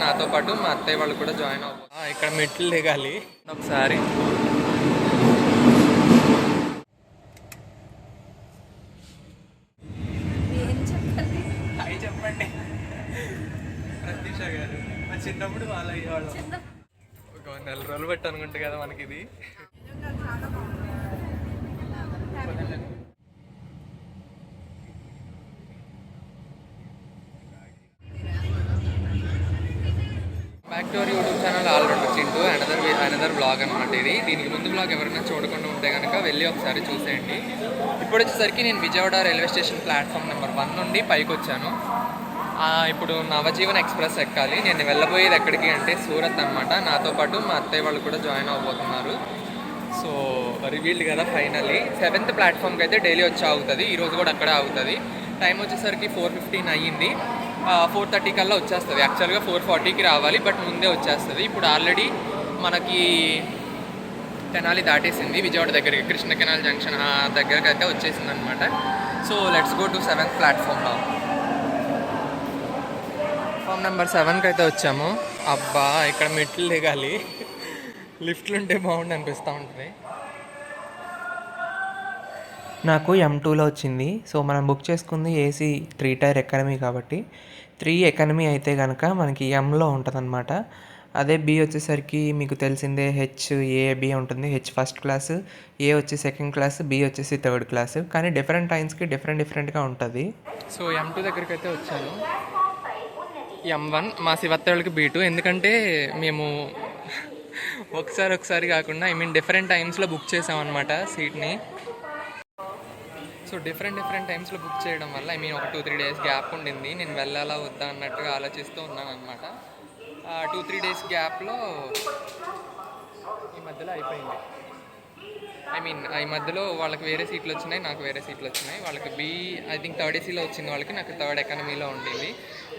నాతో పాటు మా అత్తయ్య వాళ్ళు కూడా జాయిన్ అవ్వాలి ఇక్కడ మెట్లు దిగాలి. ఒకసారి. చెప్పండి? ప్రత్యూష గారు. మా చిన్నప్పుడు వాళ్ళు అయ్యేవాళ్ళం. ఒక నెల రోజులు బట్టి అనుకుంటే కదా మనకి ఇది back to our YouTube channel already Chintu another another blog అనమాట ఇది. దీనికి ముందు బ్లాగ్ ఎవరైనా చూడకుండా ఉంటే కనుక వెళ్ళి ఒకసారి చూసేయండి. ఇప్పుడు వచ్చేసరికి నేను Vijayawada railway station platform number one నుండి పైకి వచ్చాను. ఇప్పుడు నవజీవన్ ఎక్స్ప్రెస్ ఎక్కాలి. నేను వెళ్ళబోయేది ఎక్కడికి అంటే సూరత్ అనమాట నాతో పాటు మా అత్తయ్య వాళ్ళు కూడా జాయిన్ అవ్వబోతున్నారు. సో రివీల్డ్ కదా ఫైనల్లీ సెవెంత్ ప్లాట్ఫామ్కి అయితే డైలీ వచ్చి ఆగుతుంది. ఈరోజు కూడా అక్కడే ఆగుతుంది. టైం వచ్చేసరికి ఫోర్ ఫిఫ్టీన్ అయ్యింది. ఫోర్ థర్టీ కల్లా వచ్చేస్తుంది. యాక్చువల్గా ఫోర్ ఫార్టీకి రావాలి బట్ ముందే వచ్చేస్తుంది. ఇప్పుడు ఆల్రెడీ మనకి తెనాలి దాటేసింది విజయవాడ దగ్గరికి. కృష్ణ కెనాల్ జంక్షన్ ఆ దగ్గరికి అయితే వచ్చేసింది అనమాట so let's go to seventh ప్లాట్ఫామ్లో ప్లాట్ఫామ్ నెంబర్ సెవెన్కి అయితే వచ్చాము. అబ్బా ఇక్కడ మెట్లు దిగాలి. లిఫ్ట్లు ఉంటే బాగుండి అనిపిస్తూ ఉంటుంది. నాకు ఎం టూలో వచ్చింది. సో మనం బుక్ చేసుకుంది ఏసీ త్రీ టైర్ ఎకానమీ కాబట్టి. త్రీ ఎకానమీ అయితే కనుక మనకి ఎంలో ఉంటుందన్నమాట. అదే బి వచ్చేసరికి మీకు తెలిసిందే హెచ్ ఏ బి ఉంటుంది. హెచ్ ఫస్ట్ క్లాస్ ఏ వచ్చి సెకండ్ క్లాస్ బి వచ్చేసి థర్డ్ క్లాస్ కానీ డిఫరెంట్ టైమ్స్కి డిఫరెంట్ డిఫరెంట్గా ఉంటుంది. సో ఎం టూ దగ్గరికి అయితే వచ్చాను. ఎం వన్ మా శివత్తళ్ళకి బీ టూ ఎందుకంటే మేము ఒకసారి ఒకసారి కాకుండా ఐ మీన్ డిఫరెంట్ టైమ్స్లో బుక్ చేసామన్నమాట సీట్ని సో డిఫరెంట్ డిఫరెంట్ టైమ్స్లో బుక్ చేయడం వల్ల ఐ మీన్ ఒక టూ త్రీ డేస్ గ్యాప్ ఉండింది. నేను వెళ్ళాలా వద్దా అన్నట్టుగా ఆలోచిస్తూ ఉన్నాను అనమాట టూ త్రీ డేస్ గ్యాప్లో ఈ మధ్యలో అయిపోయింది. ఐ మీన్ ఈ మధ్యలో వాళ్ళకి వేరే సీట్లు వచ్చినాయి నాకు వేరే సీట్లు వచ్చినాయి. వాళ్ళకి బీ ఐ థింక్ థర్డ్ ఏసీలో వచ్చింది వాళ్ళకి నాకు థర్డ్ ఎకానమీలో ఉండేది.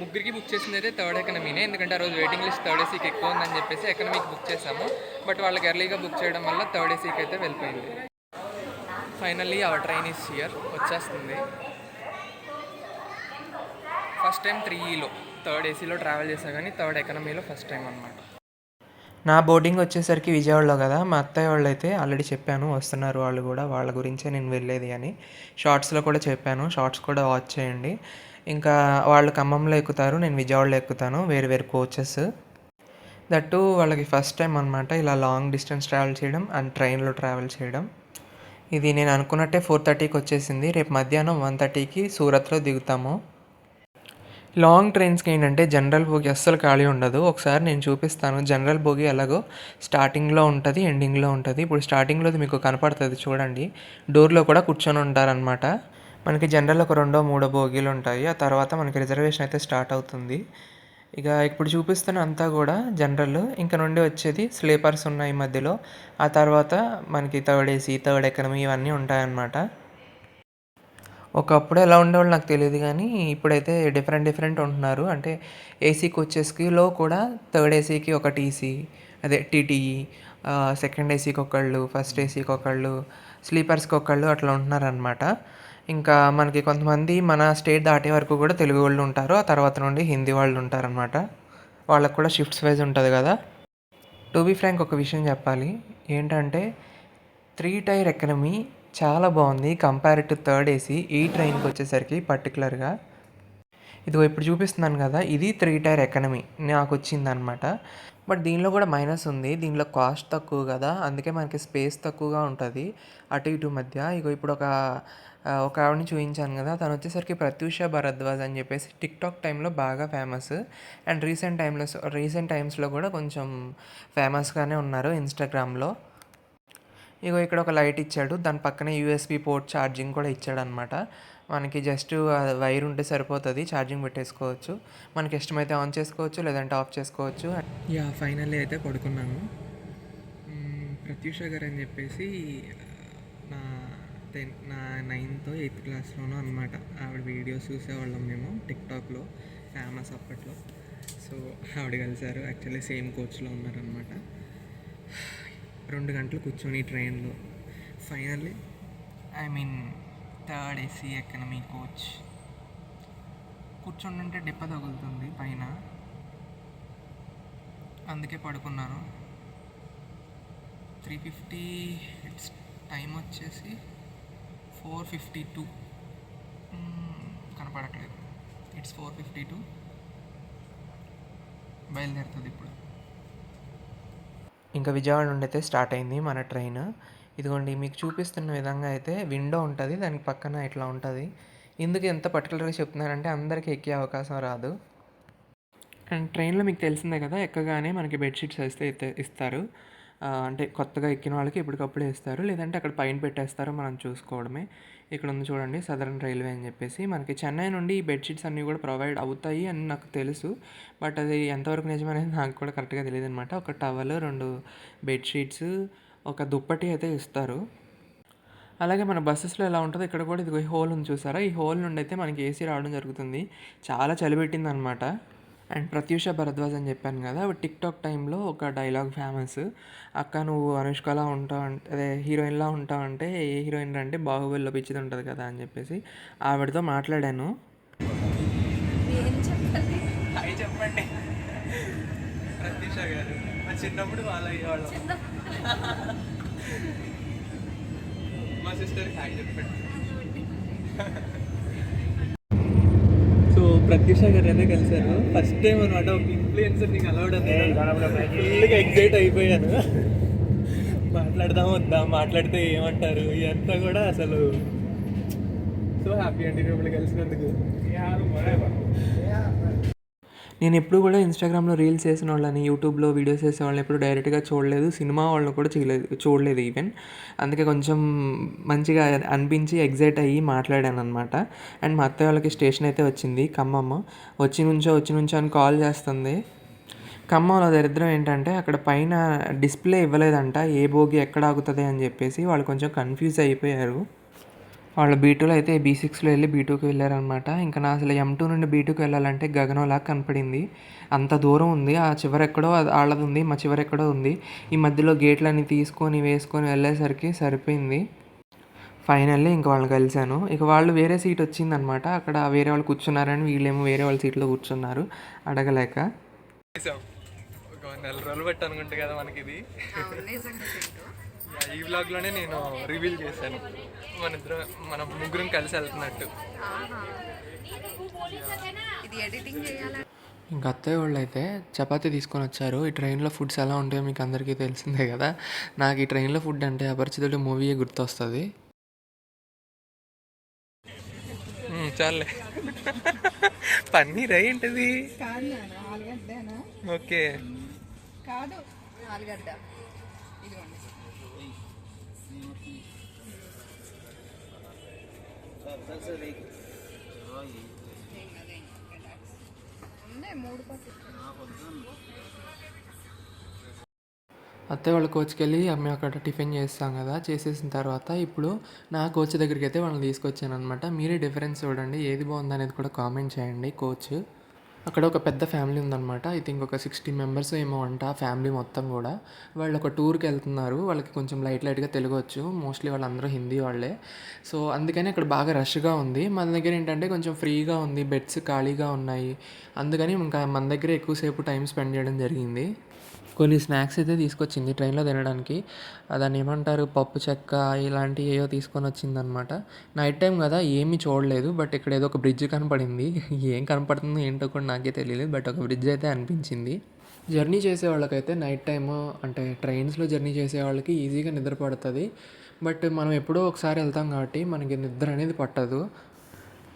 ముగ్గురికి బుక్ చేసింది అయితే థర్డ్ ఎకానమీనే ఎందుకంటే ఆ రోజు వెయిటింగ్ లిస్ట్ థర్డ్ ఏసీకి ఎక్కువ ఉందని చెప్పేసి ఎకనమీకి బుక్ చేసాము బట్ వాళ్ళకి ఎర్లీగా బుక్ చేయడం వల్ల థర్డ్ ఏసీకి అయితే వెళ్ళిపోయింది. Finally our train is here వచ్చేస్తుంది. ఫస్ట్ టైం త్రీ ఈలో థర్డ్ ఏసీలో ట్రావెల్ చేసా కానీ థర్డ్ ఎకనమీలో ఫస్ట్ టైం అనమాట నా బోర్డింగ్ వచ్చేసరికి విజయవాడలో కదా. మా అత్తయ్య వాళ్ళు అయితే ఆల్రెడీ చెప్పాను వస్తున్నారు వాళ్ళు కూడా. వాళ్ళ గురించే నేను వెళ్ళేది అని. షార్ట్స్లో కూడా చెప్పాను. షార్ట్స్ కూడా వాచ్ చేయండి. ఇంకా వాళ్ళు ఖమ్మంలో ఎక్కుతారు నేను విజయవాడలో ఎక్కుతాను. వేరు వేరు కోచెస్ దట్టు వాళ్ళకి ఫస్ట్ టైం అనమాట ఇలా లాంగ్ డిస్టెన్స్ ట్రావెల్ చేయడం అండ్ ట్రైన్లో ట్రావెల్ చేయడం. ఇది నేను అనుకున్నట్టే ఫోర్ థర్టీకి వచ్చేసింది. రేపు మధ్యాహ్నం వన్ థర్టీకి సూరత్లో దిగుతాము. లాంగ్ ట్రైన్స్కి ఏంటంటే జనరల్ బోగి అస్సలు ఖాళీ ఉండదు. ఒకసారి నేను చూపిస్తాను. జనరల్ బోగి ఎలాగో స్టార్టింగ్లో ఉంటుంది ఎండింగ్లో ఉంటుంది. ఇప్పుడు స్టార్టింగ్లో మీకు కనపడుతుంది చూడండి. డోర్లో కూడా కూర్చొని ఉంటారనమాట మనకి జనరల్ ఒక రెండో మూడో బోగీలు ఉంటాయి. ఆ తర్వాత మనకి రిజర్వేషన్ అయితే స్టార్ట్ అవుతుంది. ఇక ఇప్పుడు చూపిస్తున్న అంతా కూడా జనరల్ ఇంకా నుండి వచ్చేది స్లీపర్స్ ఉన్నాయి మధ్యలో. ఆ తర్వాత మనకి థర్డ్ ఏసీ థర్డ్ ఎకనమీ ఇవన్నీ ఉంటాయన్నమాట. ఒకప్పుడు ఎలా ఉండేవాళ్ళు నాకు తెలియదు కానీ ఇప్పుడైతే డిఫరెంట్ డిఫరెంట్ ఉంటున్నారు. అంటే ఏసీ కోచెస్కిలో కూడా థర్డ్ ఏసీకి ఒక టీసీ అదే టీటీఈ సెకండ్ ఏసీకి ఒకళ్ళు ఫస్ట్ ఏసీకి ఒకళ్ళు స్లీపర్స్కి ఒకళ్ళు అట్లా ఉంటున్నారనమాట ఇంకా మనకి కొంతమంది మన స్టేట్ దాటే వరకు కూడా తెలుగు వాళ్ళు ఉంటారు. ఆ తర్వాత నుండి హిందీ వాళ్ళు ఉంటారనమాట వాళ్ళకు కూడా షిఫ్ట్స్ వైజ్ ఉంటుంది కదా. టు బీ ఫ్రాంక్ ఒక విషయం చెప్పాలి. ఏంటంటే త్రీ టైర్ ఎకనమీ చాలా బాగుంది. కంపేర్ టు థర్డ్ ఏసీ ఈ ట్రైన్కి వచ్చేసరికి పర్టికులర్గా ఇదిగో ఇప్పుడు చూపిస్తున్నాను కదా ఇది త్రీ టైర్ ఎకనమీ నాకు వచ్చిందనమాట బట్ దీనిలో కూడా మైనస్ ఉంది. దీనిలో కాస్ట్ తక్కువ కదా అందుకే మనకి స్పేస్ తక్కువగా ఉంటుంది. అటు ఇటు మధ్య. ఇగో ఇప్పుడు ఒక ఒక ఆవిడని చూపించాను కదా తను వచ్చేసరికి ప్రత్యూష భరద్వాజ్ అని చెప్పేసి టిక్ టాక్ టైంలో బాగా ఫేమస్ అండ్ రీసెంట్ టైంలో రీసెంట్ టైమ్స్లో కూడా కొంచెం ఫేమస్గానే ఉన్నారు ఇన్స్టాగ్రామ్లో ఇగో ఇక్కడ ఒక లైట్ ఇచ్చాడు. దాని పక్కనే యూఎస్బి పోర్ట్ ఛార్జింగ్ కూడా ఇచ్చాడనమాట. మనకి జస్ట్ వైర్ ఉంటే సరిపోతుంది ఛార్జింగ్ పెట్టేసుకోవచ్చు. మనకి ఇష్టమైతే ఆన్ చేసుకోవచ్చు లేదంటే ఆఫ్ చేసుకోవచ్చు. యా ఫైనల్లీ అయితే పడుకున్నాను. ప్రత్యూష గారు అని చెప్పేసి నా టెన్త్ నా నైన్త్ ఎయిత్ క్లాస్లోనూ అనమాట ఆవిడ వీడియోస్ చూసేవాళ్ళం మేము టిక్టాక్లో ఫేమస్ అప్పట్లో. సో ఆవిడ కలిసారు. యాక్చువల్లీ సేమ్ కోచ్లో ఉన్నారనమాట రెండు గంటలు కూర్చొని ట్రైన్లో. Finally I mean third AC economy coach. కూర్చుంటుంటే ఉంటే డిప్ప తగులుతుంది పైన. అందుకే పడుకున్నాను. త్రీ ఫిఫ్టీ ఇట్స్ టైం వచ్చేసి ఫోర్ ఫిఫ్టీ టూ. కనపడట్లేదు. It's four fifty two. బయలుదేరుతుంది ఇప్పుడు. ఇంకా విజయవాడ నుండి అయితే స్టార్ట్ అయింది మన ట్రైన్. ఇదిగోండి మీకు చూపిస్తున్న విధంగా అయితే విండో ఉంటుంది దానికి పక్కన ఇట్లా ఉంటుంది. ఎందుకు ఎంత పర్టికులర్గా చెప్తున్నారంటే అందరికీ ఎక్కే అవకాశం రాదు. అండ్ ట్రైన్లో మీకు తెలిసిందే కదా ఎక్కగానే మనకి బెడ్షీట్స్ వేస్తే ఇస్తారు. అంటే కొత్తగా ఎక్కిన వాళ్ళకి ఇప్పటికప్పుడే ఇస్తారు. లేదంటే అక్కడ పైన పెట్టేస్తారు మనం చూసుకోవడమే. ఇక్కడ ఉంది చూడండి సదరన్ రైల్వే అని చెప్పేసి. మనకి చెన్నై నుండి ఈ బెడ్షీట్స్ అన్నీ కూడా ప్రొవైడ్ అవుతాయి అని నాకు తెలుసు. బట్ అది ఎంతవరకు నిజమనేది నాకు కూడా కరెక్ట్గా తెలియదు అనమాట ఒక టవల్ రెండు బెడ్షీట్స్ ఒక దుప్పటి అయితే ఇస్తారు. అలాగే మన బస్సెస్లో ఎలా ఉంటుందో ఇక్కడ కూడా ఇది హోల్ ఉంది చూసారా? ఈ హోల్ నుండి అయితే మనకి ఏసీ రావడం జరుగుతుంది. చాలా చలిపెట్టింది అనమాట అండ్ ప్రత్యూష భరద్వాజ్ అని చెప్పాను కదా టిక్టాక్ టైంలో ఒక డైలాగ్ ఫేమస్. అక్క నువ్వు అనుష్కలా ఉంటావు అంటే అదే హీరోయిన్లా ఉంటావు అంటే ఏ హీరోయిన్ అంటే బాహుబలిలో పిచ్చిది ఉంటుంది కదా అని చెప్పేసి ఆవిడతో మాట్లాడాను ఏం చెప్పాలి హాయ్ చెప్పండి ప్రత్యూష గారు మా చిన్నప్పుడు వాళ్ళు అయ్యేవాళ్ళం మా హాయ్ చెప్పండి. సో ప్రత్యూష గారు అనే కలిశారు? ఫస్ట్ టైం అనమాట ఒక ఇన్ఫ్లుయెన్సర్ నీకు అలవడం ఫుల్గా ఎగ్జైట్ అయిపోయాను. మాట్లాడదాం వద్దా? మాట్లాడితే ఏమంటారు? ఇదంతా కూడా అసలు సో హ్యాపీ అండి మిమ్మల్ని కలిసినందుకు. నేను ఎప్పుడు కూడా ఇన్స్టాగ్రామ్లో రీల్స్ చేసిన వాళ్ళని యూట్యూబ్లో వీడియోస్ చేసే వాళ్ళని ఎప్పుడు డైరెక్ట్గా చూడలేదు. సినిమా వాళ్ళని కూడా చేయలేదు చూడలేదు ఈవెన్ అందుకే కొంచెం మంచిగా అనిపించి ఎగ్జైట్ అయ్యి మాట్లాడాను అనమాట అండ్ మా అత్తయ్య వాళ్ళకి స్టేషన్ అయితే వచ్చింది ఖమ్మమ్మ. వచ్చి నుంచో వచ్చి నుంచో అని కాల్ చేస్తుంది. ఖమ్మంలో దరిద్రం ఏంటంటే అక్కడ పైన డిస్ప్లే ఇవ్వలేదంట ఏ బోగి ఎక్కడ ఆగుతుంది అని చెప్పేసి వాళ్ళు కొంచెం కన్ఫ్యూజ్ అయిపోయారు. వాళ్ళు బీ టూలో అయితే బీ సిక్స్లో వెళ్ళి బీ టూకి వెళ్ళారనమాట ఇంకా నా అసలు ఎం టూ నుండి బీ టూకి వెళ్ళాలంటే గగనంలా కనపడింది. అంత దూరం ఉంది. ఆ చివరెక్కడో అది వాళ్ళది ఉంది మా చివరెక్కడో ఉంది. ఈ మధ్యలో గేట్లన్నీ తీసుకొని వేసుకొని వెళ్ళేసరికి సరిపోయింది. ఫైనల్లీ ఇంక వాళ్ళని కలిశాను. ఇక వాళ్ళు వేరే సీట్ వచ్చిందనమాట అక్కడ వేరే వాళ్ళు కూర్చున్నారని వీళ్ళేమో వేరే వాళ్ళ సీట్లో కూర్చున్నారు. అడగలేక. నెల రోజులు బట్టి అనుకుంటే కదా మనకి ఇది ఈ వ్లాగ్లోనే నేను రివీల్ చేశాను. మన ఇద్దరం మన ముగ్గురం కలిసి వెళ్తున్నట్టు. ఇది ఎడిటింగ్ చేయాలి ఇంకా అత్తయ్య వాళ్ళు అయితే చపాతీ తీసుకొని వచ్చారు. ఈ ట్రైన్లో ఫుడ్స్ ఎలా ఉంటాయో మీకు అందరికీ తెలిసిందే కదా. నాకు ఈ ట్రైన్లో ఫుడ్ అంటే అపరిచితుడు మూవీయే గుర్తొస్తుంది. చాలే పన్నీర్ ఏంటిది? ఓకే. కాదు ఆలుగడ్డ. ఇదిగోండి. ఉన్నాయి మూడు అత్తయ్య వాళ్ళ కోచ్కి వెళ్ళి మేము అక్కడ టిఫిన్ చేస్తాం కదా చేసేసిన తర్వాత ఇప్పుడు నా కోచ్ దగ్గరికి అయితే వాళ్ళని తీసుకొచ్చాను అనమాట మీరే డిఫరెన్స్ చూడండి ఏది బాగుంది అనేది కూడా కామెంట్ చేయండి కోచ్ అక్కడ ఒక పెద్ద ఫ్యామిలీ ఉందన్నమాట. ఐ థింక్ ఒక సిక్స్టీ మెంబర్స్ ఏమో అంట ఫ్యామిలీ మొత్తం కూడా. వాళ్ళు ఒక టూర్కి వెళ్తున్నారు. వాళ్ళకి కొంచెం లైట్ లైట్గా తెలుగు వచ్చు మోస్ట్లీ వాళ్ళందరూ హిందీ వాళ్ళే. సో అందుకని అక్కడ బాగా రష్గా ఉంది. మన దగ్గర ఏంటంటే కొంచెం ఫ్రీగా ఉంది. బెడ్స్ ఖాళీగా ఉన్నాయి. అందుకని ఇంకా మన దగ్గర ఎక్కువసేపు టైం స్పెండ్ చేయడం జరిగింది. కొన్ని స్నాక్స్ అయితే తీసుకొచ్చింది ట్రైన్లో తినడానికి. దాన్ని ఏమంటారు? పప్పు చెక్క ఇలాంటి ఏవో తీసుకొని వచ్చిందనమాట నైట్ టైం కదా ఏమీ చూడలేదు. బట్ ఇక్కడ ఏదో ఒక బ్రిడ్జ్ కనపడింది. ఏం కనపడుతుందో ఏంటో కూడా నాకే తెలియలేదు బట్ ఒక బ్రిడ్జ్ అయితే అనిపించింది. జర్నీ చేసే వాళ్ళకైతే నైట్ టైము అంటే ట్రైన్స్లో జర్నీ చేసే వాళ్ళకి ఈజీగా నిద్ర పడుతుంది. బట్ మనం ఎప్పుడో ఒకసారి వెళ్తాం కాబట్టి మనకి నిద్ర అనేది పట్టదు.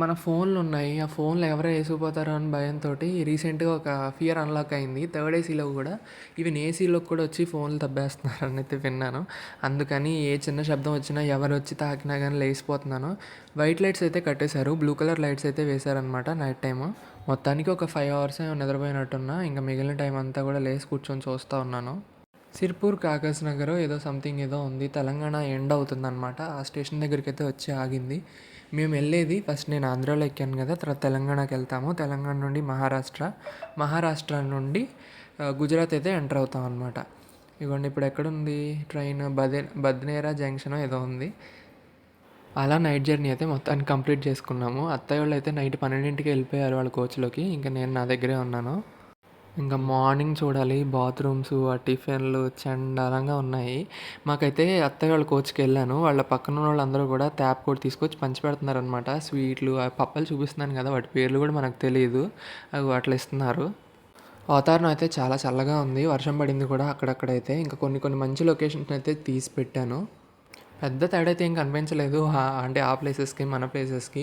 మన ఫోన్లు ఉన్నాయి. ఆ ఫోన్లు ఎవరో వేసుకుపోతారో అని భయంతో రీసెంట్గా ఒక ఫియర్ అన్లాక్ అయింది. థర్డ్ ఏసీలో కూడా. ఈవెన్ ఏసీలో కూడా వచ్చి ఫోన్లు తబ్బేస్తున్నారు అని అయితే విన్నాను. అందుకని ఏ చిన్న శబ్దం వచ్చినా ఎవరు వచ్చి తాకినా కానీ లేచిపోతున్నాను. వైట్ లైట్స్ అయితే కట్టేశారు. బ్లూ కలర్ లైట్స్ అయితే వేశారనమాట నైట్ టైము మొత్తానికి ఒక ఫైవ్ అవర్స్ నిద్రపోయినట్టున్నా. ఇంకా మిగిలిన టైం అంతా కూడా లేచి కూర్చొని చూస్తూ ఉన్నాను. సిర్పూర్ కాకస్ నగర్ ఏదో సంథింగ్ ఏదో ఉంది. తెలంగాణ ఎండ్ అవుతుందన్నమాట. ఆ స్టేషన్ దగ్గరికి అయితే వచ్చి ఆగింది. మేము వెళ్ళేది ఫస్ట్ నేను ఆంధ్రాలో ఎక్కాను కదా తర్వాత తెలంగాణకి వెళ్తాము. తెలంగాణ నుండి మహారాష్ట్ర. మహారాష్ట్ర నుండి గుజరాత్ అయితే ఎంటర్ అవుతాం అనమాట ఇదిగోండి ఇప్పుడు ఎక్కడుంది? ట్రైన్ బదే బద్నేరా జంక్షన్ ఏదో ఉంది. అలా నైట్ జర్నీ అయితే మొత్తాన్ని కంప్లీట్ చేసుకున్నాము. అత్తయ్య వాళ్ళు అయితే నైట్ పన్నెండింటికి వెళ్ళిపోయారు వాళ్ళ కోచ్లోకి ఇంకా నేను నా దగ్గరే ఉన్నాను. ఇంకా మార్నింగ్ చూడాలి బాత్రూమ్స్ ఆ టిఫిన్లు చండాలంగా ఉన్నాయి. మాకైతే అత్తయ్య వాళ్ళ కోచ్కి వెళ్ళాను. వాళ్ళ పక్కన వాళ్ళందరూ కూడా ట్యాప్ కూడా తీసుకొచ్చి పంచి అనమాట స్వీట్లు ఆ పప్పలు చూపిస్తున్నాను కదా వాటి పేర్లు కూడా మనకు తెలియదు. అవి అట్లా ఇస్తున్నారు. వాతావరణం అయితే చాలా చల్లగా ఉంది. వర్షం పడింది కూడా అక్కడక్కడైతే. ఇంకా కొన్ని కొన్ని మంచి లొకేషన్స్ అయితే తీసి పెట్టాను. పెద్ద తేడా అయితే ఏం కనిపించలేదు. అంటే ఆ ప్లేసెస్కి మన ప్లేసెస్కి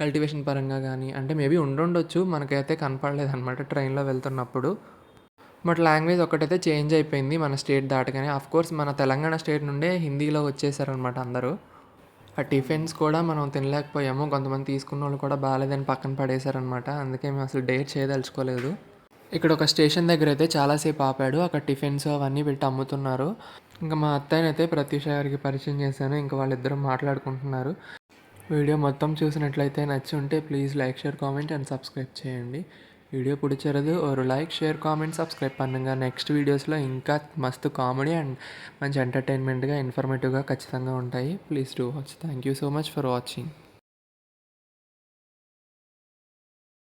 కల్టివేషన్ పరంగా కానీ అంటే మేబీ ఉండుండొచ్చు. మనకైతే కనపడలేదు అనమాట ట్రైన్లో వెళ్తున్నప్పుడు. బట్ లాంగ్వేజ్ ఒకటైతే చేంజ్ అయిపోయింది మన స్టేట్ దాటగానే. ఆఫ్ కోర్స్ మన తెలంగాణ స్టేట్ నుండే హిందీలో వచ్చేసారనమాట అందరూ. ఆ టిఫిన్స్ కూడా మనం తినలేకపోయాము. కొంతమంది తీసుకున్న వాళ్ళు కూడా బాగాలేదని పక్కన పడేశారనమాట అందుకే మేము అసలు డేట్ చేయదలుచుకోలేదు. ఇక్కడ ఒక స్టేషన్ దగ్గర అయితే చాలాసేపు ఆపాడు. అక్కడ టిఫిన్స్ అవన్నీ పెట్టి అమ్ముతున్నారు. ఇంకా మా అత్తయ్యని అయితే ప్రత్యూష గారికి పరిచయం చేశాను ఇంకా వాళ్ళిద్దరూ మాట్లాడుకుంటున్నారు వీడియో మొత్తం చూసినట్లయితే నచ్చి ఉంటే please like share comment and subscribe చేయండి వీడియో பிடிச்சிருது ஒரு லைக் ஷேர் కామెంట్ సబ్స్క్రైబ్ பண்ணுங்க నెక్స్ట్ వీడియోస్లో ఇంకా మస్తు కామెడీ అండ్ మంచి ఎంటర్టైన్మెంట్గా ఇన్ఫర్మేటివ్గా ఖచ్చితంగా ఉంటాయి please do watch thank you so much for watching